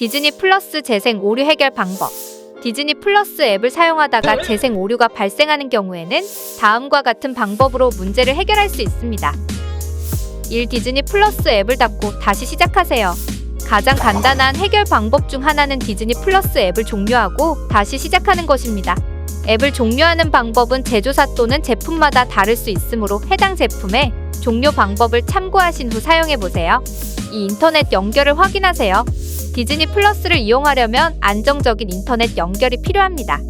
디즈니 플러스 재생 오류 해결 방법. 디즈니 플러스 앱을 사용하다가 재생 오류가 발생하는 경우에는 다음과 같은 방법으로 문제를 해결할 수 있습니다. 1. 디즈니 플러스 앱을 닫고 다시 시작하세요. 가장 간단한 해결 방법 중 하나는 디즈니 플러스 앱을 종료하고 다시 시작하는 것입니다. 앱을 종료하는 방법은 제조사 또는 제품마다 다를 수 있으므로 해당 제품의 종료 방법을 참고하신 후 사용해 보세요. 이 인터넷 연결을 확인하세요. 디즈니 플러스를 이용하려면 안정적인 인터넷 연결이 필요합니다.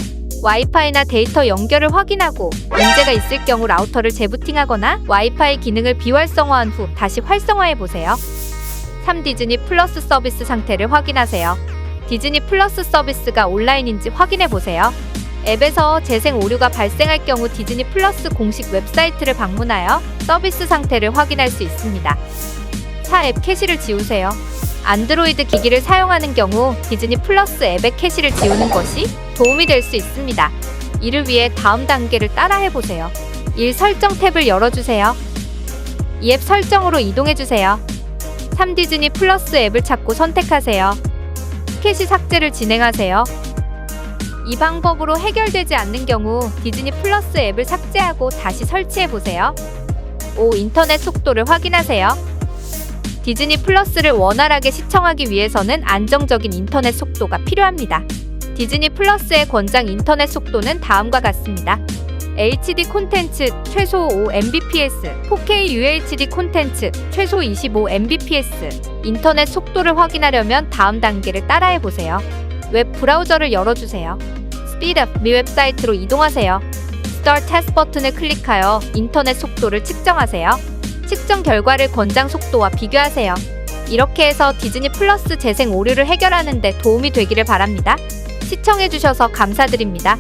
와이파이나 데이터 연결을 확인하고 문제가 있을 경우 라우터를 재부팅하거나 와이파이 기능을 비활성화한 후 다시 활성화해 보세요. 3. 디즈니 플러스 서비스 상태를 확인하세요. 디즈니 플러스 서비스가 온라인인지 확인해 보세요. 앱에서 재생 오류가 발생할 경우 디즈니 플러스 공식 웹사이트를 방문하여 서비스 상태를 확인할 수 있습니다. 4. 앱 캐시를 지우세요. 안드로이드 기기를 사용하는 경우 디즈니 플러스 앱의 캐시를 지우는 것이 도움이 될 수 있습니다. 이를 위해 다음 단계를 따라해 보세요. 1. 설정 탭을 열어주세요. 2. 앱 설정으로 이동해주세요. 3. 디즈니 플러스 앱을 찾고 선택하세요. 캐시 삭제를 진행하세요. 이 방법으로 해결되지 않는 경우 디즈니 플러스 앱을 삭제하고 다시 설치해 보세요. 5. 인터넷 속도를 확인하세요. 디즈니 플러스를 원활하게 시청하기 위해서는 안정적인 인터넷 속도가 필요합니다. 디즈니 플러스의 권장 인터넷 속도는 다음과 같습니다. HD 콘텐츠 최소 5 Mbps, 4K UHD 콘텐츠 최소 25 Mbps. 인터넷 속도를 확인하려면 다음 단계를 따라해 보세요. 웹 브라우저를 열어주세요. 스피드업 미 웹사이트로 이동하세요. Start Test 버튼을 클릭하여 인터넷 속도를 측정하세요. 측정 결과를 권장 속도와 비교하세요. 이렇게 해서 디즈니 플러스 재생 오류를 해결하는 데 도움이 되기를 바랍니다. 시청해주셔서 감사드립니다.